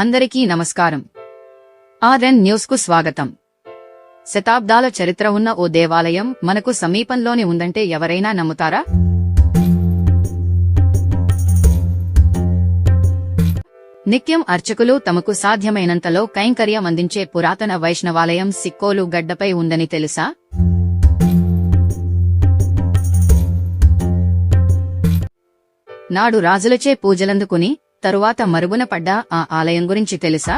అందరికీ నమస్కారం. ఆర్ఎన్ న్యూస్కు స్వాగతం. శతాబ్దాల చరిత్ర ఉన్న ఓ దేవాలయం మనకు సమీపంలోనే ఉందంటే ఎవరైనా నమ్ముతారా? నిత్యం అర్చకులు తమకు సాధ్యమైనంతలో కైంకర్యం అందించే పురాతన వైష్ణవాలయం సిక్కోలు గడ్డపై ఉందని తెలుసా? నాడు రాజులచే పూజలందుకుని తరువాత మరుగున పడ్డ ఆ ఆలయం గురించి తెలుసా?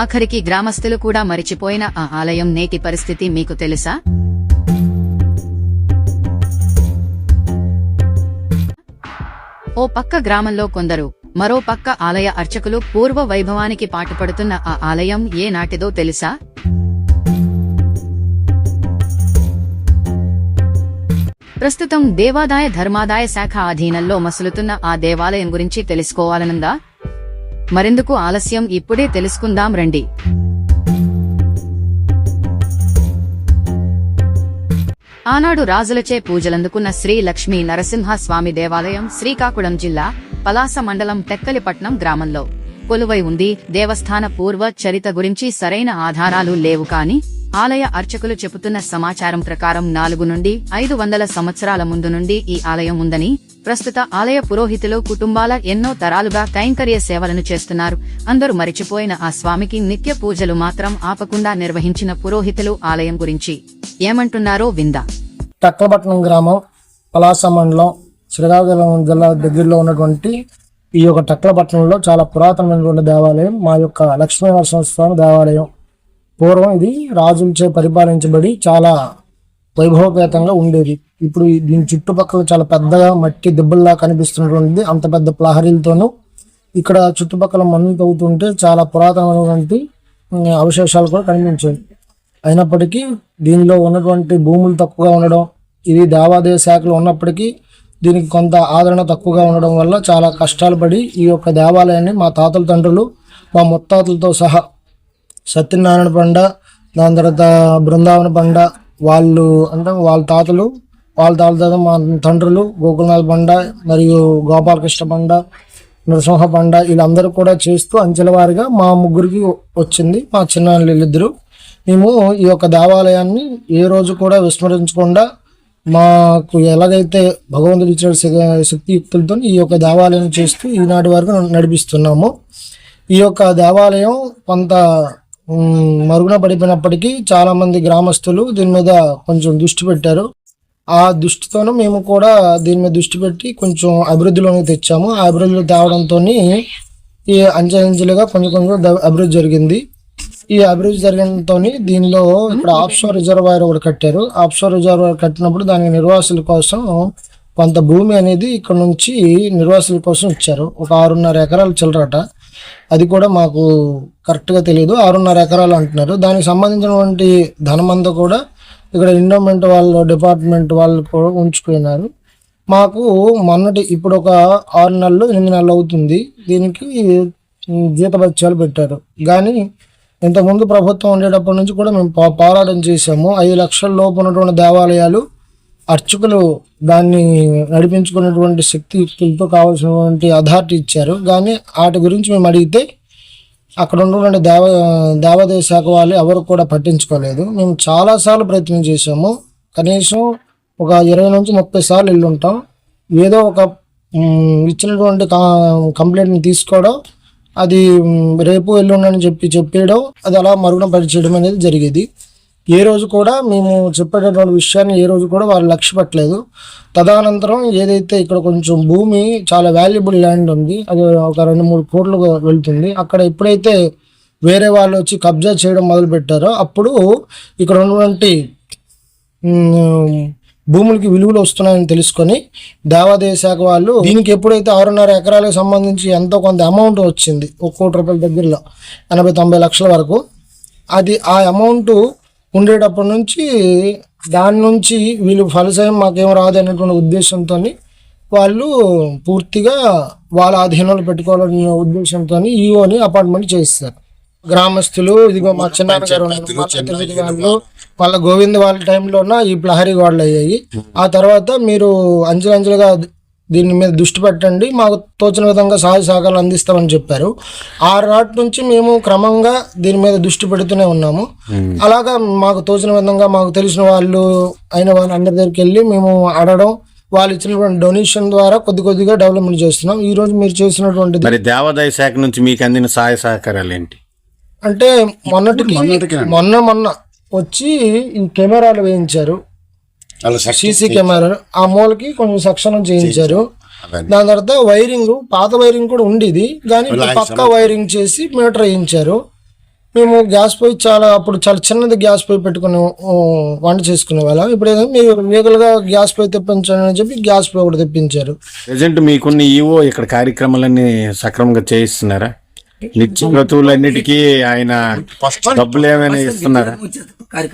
ఆఖరికి గ్రామస్తులు కూడా మరిచిపోయిన ఆ ఆలయం నేటి పరిస్థితి మీకు తెలుసా? ఓ పక్క గ్రామంలో కొందరు మరో పక్క ఆలయ అర్చకులు పూర్వ వైభవానికి పాటుపడుతున్న ఆ ఆలయం ఏ నాటిదో తెలుసా? ప్రస్తుతం దేవాదాయ ధర్మాదాయ శాఖ అధీనంలో మసులుతున్న ఆ దేవాలయం గురించి తెలుసుకోవాలనుందా? మరెందుకు ఆలస్యం? ఇప్పుడే తెలుసుకుందాం రండి. ఆనాడు రాజులచే పూజలందుకున్న శ్రీ లక్ష్మీ నరసింహ స్వామి దేవాలయం శ్రీకాకుళం జిల్లా పలాస మండలం టెక్కలిపట్నం గ్రామంలో. కొలువై ఉంది. దేవస్థాన పూర్వ చరిత గురించి సరైన ఆధారాలు లేవు కాని ఆలయ అర్చకులు చెబుతున్న సమాచారం ప్రకారం నాలుగు నుండి ఐదు వందల సంవత్సరాల ముందు నుండి ఈ ఆలయం ఉందని ప్రస్తుత ఆలయ పురోహితులు కుటుంబాల ఎన్నో తరాలుగా కైంకర్య సేవలను చేస్తున్నారు. అందరూ మరిచిపోయిన ఆ స్వామికి నిత్య పూజలు మాత్రం ఆపకుండా నిర్వహించిన పురోహితులు ఆలయం గురించి. ఏమంటున్నారో విందా? టక్కలపట్నం గ్రామం పలాస మండలం శ్రీకాకుళం జిల్లా దగ్గరలో ఉన్నటువంటి ఈ యొక్క టక్కలపట్నంలో చాలా పురాతనమైనటువంటి దేవాలయం మా యొక్క లక్ష్మీ నరసింహస్వామి దేవాలయం. పూర్వం ఇది రాజులచే పరిపాలించబడి చాలా వైభవపేతంగా ఉండేది. ఇప్పుడు దీని చుట్టుపక్కల చాలా పెద్దగా మట్టి దెబ్బల్లా కనిపిస్తున్నటువంటిది అంత పెద్ద ప్రహరీలతోనూ ఇక్కడ చుట్టుపక్కల మన్ను తవ్వుతుంటే చాలా పురాతనమైనటువంటి అవశేషాలు కూడా కనిపించాయి. అయినప్పటికీ దీనిలో ఉన్నటువంటి భూములు తక్కువగా ఉండడం ఇది దేవాదాయ శాఖలో ఉన్నప్పటికీ దీనికి కొంత ఆదరణ తక్కువగా ఉండడం వల్ల చాలా కష్టాలు పడి ఈ యొక్క దేవాలయాన్ని మా తాతల తండ్రులు మా ముత్తాతలతో సహా సత్యనారాయణ పండ దాని తర్వాత బృందావన పండ వాళ్ళు అంటే వాళ్ళ తాతలు వాళ్ళ తాత తాత మా తండ్రులు గోకుల్నాథ్ పండ మరియు గోపాలకృష్ణ పండ నరసింహ పండ వీళ్ళందరూ కూడా చేస్తూ అంచెల వారిగా మా ముగ్గురికి వచ్చింది మా చిన్న వీళ్ళిద్దరు మేము ఈ యొక్క దేవాలయాన్ని ఏ రోజు కూడా విస్మరించకుండా మాకు ఎలాగైతే భగవంతుడు ఇచ్చిన శక్తియుక్తులతో ఈ యొక్క దేవాలయం చేస్తూ ఈనాటి వరకు నడిపిస్తున్నాము. ఈ యొక్క దేవాలయం కొంత మరుగున పడిపోయినప్పటికీ చాలామంది గ్రామస్తులు దీని మీద కొంచెం దృష్టి పెట్టారు. ఆ దృష్టితోనూ మేము కూడా దీని మీద దృష్టి పెట్టి కొంచెం అభివృద్ధిలోకి తెచ్చాము. ఆ అభివృద్ధిలో తేవడంతో ఈ అంచెలంచెలుగా కొంచెం కొంచెం ద- అభివృద్ధి జరిగింది. ఈ అభివృద్ధి జరగడంతో దీనిలో ఇక్కడ ఆప్షోర్ రిజర్వాయర్ ఒకటి కట్టారు. ఆప్షోర్ రిజర్వాయర్ కట్టినప్పుడు దాని నిర్వాసుల కోసం కొంత భూమి అనేది ఇక్కడ నుంచి నిర్వాసుల కోసం ఇచ్చారు. ఒక ఆరున్నర ఎకరాలు చిల్లరట. అది కూడా మాకు కరెక్ట్గా తెలియదు. ఆరున్నర ఎకరాలు అంటున్నారు. దానికి సంబంధించినటువంటి ధనమంతా కూడా ఇక్కడ ఎండోమెంట్ వాళ్ళు డిపార్ట్మెంట్ వాళ్ళు కూడా ఉంచుకున్నారు. మాకు మొన్నటి ఇప్పుడు ఒక ఆరు నెలలు ఎనిమిది నెలలు అవుతుంది. దీనికి జీతభత్యాలు పెట్టారు. కానీ ఇంతకుముందు ప్రభుత్వం ఉండేటప్పటి నుంచి కూడా మేము పోరాటం చేశాము. ఐదు లక్షల లోపు ఉన్నటువంటి దేవాలయాలు అర్చకులు దాన్ని నడిపించుకున్నటువంటి శక్తియుక్తులతో కావాల్సినటువంటి అథారిటీ ఇచ్చారు. కానీ వాటి గురించి మేము అడిగితే అక్కడ ఉన్నటువంటి దేవ దేవాదాయ శాఖ వాళ్ళు ఎవరు కూడా పట్టించుకోలేదు. మేము చాలాసార్లు ప్రయత్నం చేశాము. కనీసం ఒక ఇరవై నుంచి ముప్పై సార్లు వెళ్ళుంటాం. ఏదో ఒక ఇచ్చినటువంటి కంప్లైంట్ని తీసుకోవడం అది రేపు ఎల్లుండని చెప్పి చెప్పేయడం అది అలా మరుగున పరిచేయడం అనేది జరిగేది. ఏ రోజు కూడా మేము చెప్పేటటువంటి విషయాన్ని ఏ రోజు కూడా వాళ్ళు లక్ష్య పెట్టలేదు. తదనంతరం ఏదైతే ఇక్కడ కొంచెం భూమి చాలా వాల్యుబుల్ ల్యాండ్ ఉంది అది ఒక రెండు మూడు కోట్లు వెళ్తుంది. అక్కడ ఎప్పుడైతే వేరే వాళ్ళు వచ్చి కబ్జా చేయడం మొదలుపెట్టారో అప్పుడు ఇక్కడ ఉన్నటువంటి భూములకి విలువలు వస్తున్నాయని తెలుసుకొని దేవాదాయ శాఖ వాళ్ళు దీనికి ఎప్పుడైతే ఆరున్నర ఎకరాలకు సంబంధించి ఎంతో కొంత అమౌంట్ వచ్చింది ఒక కోటి రూపాయల దగ్గరలో ఎనభై తొంభై లక్షల వరకు. అది ఆ అమౌంట్ ఉండేటప్పటి నుంచి దాని నుంచి వీళ్ళు ఫలసాయం మాకేం రాదు అనేటువంటి ఉద్దేశంతో వాళ్ళు పూర్తిగా వాళ్ళ ఆధీనంలో పెట్టుకోవాలనే ఉద్దేశంతో ఈఓని అపాయింట్మెంట్ చేస్తారు గ్రామస్తులు ఇదిగో మా చిన్నాన్న గారు పెద్దమ్మ వాళ్ళు వాళ్ళ గోవింద్ వాళ్ళ టైంలోన ఈ ప్రహరీ గోడలు అయ్యాయి. ఆ తర్వాత మీరు అంచెలంచెలుగా దీని మీద దృష్టి పెట్టండి. మాకు తోచిన విధంగా సహాయ సహకారాలు అందిస్తామని చెప్పారు. ఆరు నాటి నుంచి మేము క్రమంగా దీని మీద దృష్టి పెడుతూనే ఉన్నాము. అలాగా మాకు తోచిన విధంగా మాకు తెలిసిన వాళ్ళు అయిన వాళ్ళ అందరి దగ్గరికి వెళ్ళి మేము అడగడం వాళ్ళు ఇచ్చినటువంటి డొనేషన్ ద్వారా కొద్ది కొద్దిగా డెవలప్మెంట్ చేస్తున్నాం. ఈ రోజు మీరు చేసినటువంటిది మరి దేవాదాయ శాఖ నుంచి మీకు అందిన సహాయ సహకారాలు ఏంటి? అంటే మొన్నటికి మొన్న మొన్న వచ్చి ఈ కెమెరాలు వేయించారు. సీసీ కెమెరాలు ఆ మూలకి కొంచెం సెక్షన్ చేయించారు. దాని తర్వాత వైరింగ్ పాత వైరింగ్ కూడా ఉండేది. కానీ పక్కా వైరింగ్ చేసి మీటర్ వేయించారు. మేము గ్యాస్ పొయ్యి చాలా అప్పుడు చాలా చిన్నది గ్యాస్ పొయ్యి పెట్టుకుని వంట చేసుకునే వాళ్ళం. ఇప్పుడు ఏదో మీరు లీగల్గా గ్యాస్ పొయ్యి తెప్పించాలని అని చెప్పి గ్యాస్ పొయ్యి ఒకటి తెప్పించారు. ప్రజెంట్ మీకున్న ఈవో ఇక్కడ కార్యక్రమాలన్నీ సక్రమంగా చేయిస్తున్నారా? నిత్య క్రతువులన్నిటికీ ఆయన డబ్బులు ఏమైనా ఇస్తున్నారా?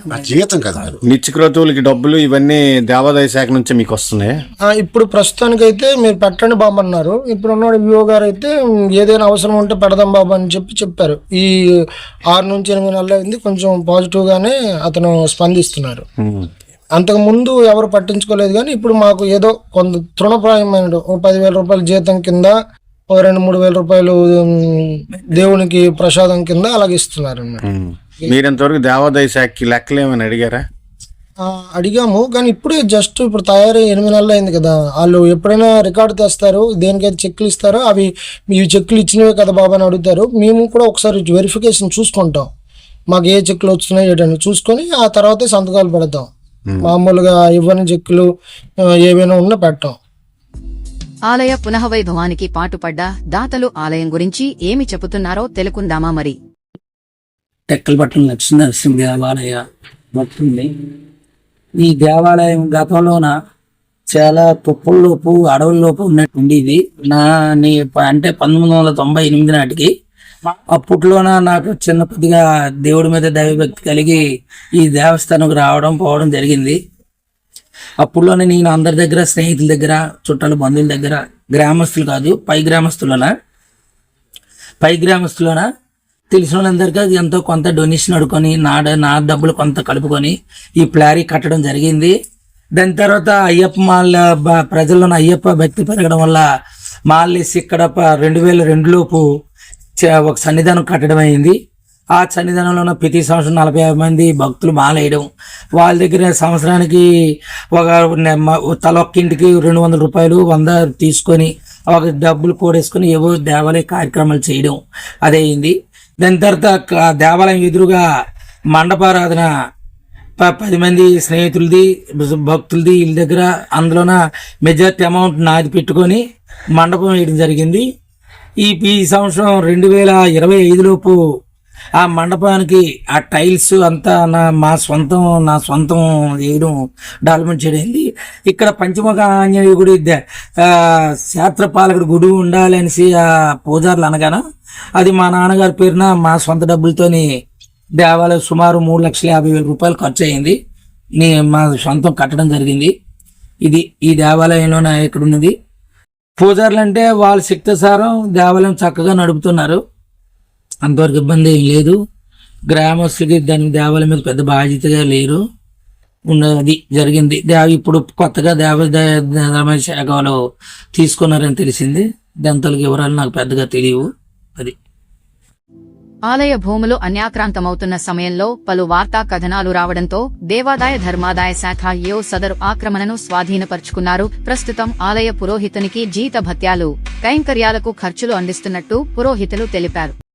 నా జీవితం కదా మరి. నిత్య క్రతువులకి డబ్బులు ఇవన్నీ దేవాదాయ శాఖ నుంచి మీకు వస్తున్నాయి? ఆ, ఇప్పుడు ప్రస్తుతానికైతే మీరు పెట్టండి బాబు అన్నారు. ఇప్పుడు ఉన్నాడు వివో గారు అయితే "ఉమ్, ఏదైనా అవసరం ఉంటే పెడదాం బాబు అని చెప్పి చెప్పారు. ఈ ఆరు నుంచి ఎనిమిది నెలలు అయింది. కొంచెం పాజిటివ్ గానే అతను స్పందిస్తున్నారు. అంతకు ముందు ఎవరు పట్టించుకోలేదు కానీ ఇప్పుడు మాకు ఏదో కొంత తృణప్రాయమైన పదివేల రూపాయల జీతం కింద ఓ రెండు మూడు వేల రూపాయలు దేవునికి ప్రసాదం కింద అలాగే ఇస్తున్నారు మీరంతవరకు దేవాదాయ శాఖకి లెక్కలు ఏమైనా అడిగారా అడిగాము కానీ ఇప్పుడే జస్ట్ ఇప్పుడు తయారై ఎనిమిది నెలలు అయింది కదా. వాళ్ళు ఎప్పుడైనా రికార్డు తెస్తారు దేనికైతే చెక్లు ఇస్తారో అవి మీ చెక్లు ఇచ్చినవే కదా బాబా అని అడుగుతారు. మేము కూడా ఒకసారి వెరిఫికేషన్ చూసుకుంటాం. మాకు ఏ చెక్లు వచ్చినాయి ఏంటని చూసుకొని ఆ తర్వాతే సంతకాలు పెడతాం. మామూలుగా ఇవ్వని చెక్కులు ఏవైనా ఉన్నా పెట్టాం. ఆలయ పునఃవైభవానికి పాటుపడ్డ దాతలు ఆలయం గురించి ఏమి చెబుతున్నారో తెలుకుందామా మరి? టెక్కలపట్నం లక్ష్మీనరసింహ దేవాలయ భక్తుంది. ఈ దేవాలయం గతంలోన చాలా తుప్పల్లోపు అడవుల్లోపు ఉన్నట్టు ఉండేది నా నీ అంటే పంతొమ్మిది వందల తొంభై ఎనిమిది నాటికి అప్పట్లోన నాకు చిన్న కొద్దిగా దేవుడి మీద దైవభక్తి కలిగి ఈ దేవస్థానంకు రావడం పోవడం జరిగింది. అప్పుడులోనే నేను అందరి దగ్గర స్నేహితుల దగ్గర చుట్టాల బంధువుల దగ్గర గ్రామస్తులు కాదు పై గ్రామస్తులన పై గ్రామస్తులోన తెలిసిన వాళ్ళందరికీ అది ఎంతో కొంత డొనేషన్ అడుకొని నా నా డబ్బులు కొంత కలుపుకొని ఈ ప్లారీ కట్టడం జరిగింది. దాని తర్వాత అయ్యప్ప మాల్ బ- ప్రజల్లోని అయ్యప్ప భక్తి పెరగడం వల్ల మాల్లేసి ఇక్కడ రెండు వేల రెండులోపు చ- ఒక సన్నిధానం కట్టడం అయింది. ఆ సన్నిధానంలో ప్రతి సంవత్సరం నలభై యాభై మంది భక్తులు మాలేయడం వాళ్ళ దగ్గర సంవత్సరానికి ఒక నె- తల ఒక్క ఇంటికి రెండు వందల రూపాయలు వంద తీసుకొని ఒక డబ్బులు కూడేసుకొని ఏవో దేవాలయ కార్యక్రమాలు చేయడం. అదే అయింది దాని తర్వాత దేవాలయం ఎదురుగా మండపారాధన ప- పది మంది స్నేహితులది భక్తులది వీళ్ళ దగ్గర. అందులోన మెజార్టీ అమౌంట్ నాది పెట్టుకొని మండపం వేయడం జరిగింది. ఈ ఈ సంవత్సరం రెండు వేల ఇరవై ఐదులోపు ఆ మండపానికి ఆ టైల్స్ అంతా నా మా సొంతం నా సొంతం వేయడం డెవలప్మెంట్ చేయడం ఇక్కడ పంచముఖ ఆంజనేయ గుడి ద- గుడి ఉండాలి అనేసి ఆ పూజారులు అనగాన అది మా నాన్నగారి పేరున మా సొంత డబ్బులతోని దేవాలయం సుమారు మూడు లక్షల యాభై వేల రూపాయలు ఖర్చు అయింది. నే మా సొంతం కట్టడం జరిగింది. ఇది ఈ దేవాలయంలోనే ఇక్కడ ఉన్నది. పూజారులు అంటే వాళ్ళ శక్తిసారం దేవాలయం చక్కగా నడుపుతున్నారు. అంతవరకు ఇబ్బంది ఏం లేదు. గ్రామస్తులకి దాని దేవాల మీద పెద్ద బాధ్యతగా లేరు. ఉన్నది జరిగింది. దేవ ఇప్పుడు కొత్తగా దేవ శాఖలో తీసుకున్నారని తెలిసింది. దాని వివరాలు నాకు పెద్దగా తెలియవు. అది. ఆలయ భూములు అన్యాక్రాంతమవుతున్న సమయంలో పలు వార్తా కథనాలు రావడంతో దేవాదాయ ధర్మాదాయ శాఖ యో సదరు ఆక్రమణను స్వాధీనపరుచుకున్నారు. ప్రస్తుతం ఆలయ పురోహితునికి జీత భత్యాలు కైంకర్యాలకు ఖర్చులు అందిస్తున్నట్టు పురోహితులు తెలిపారు.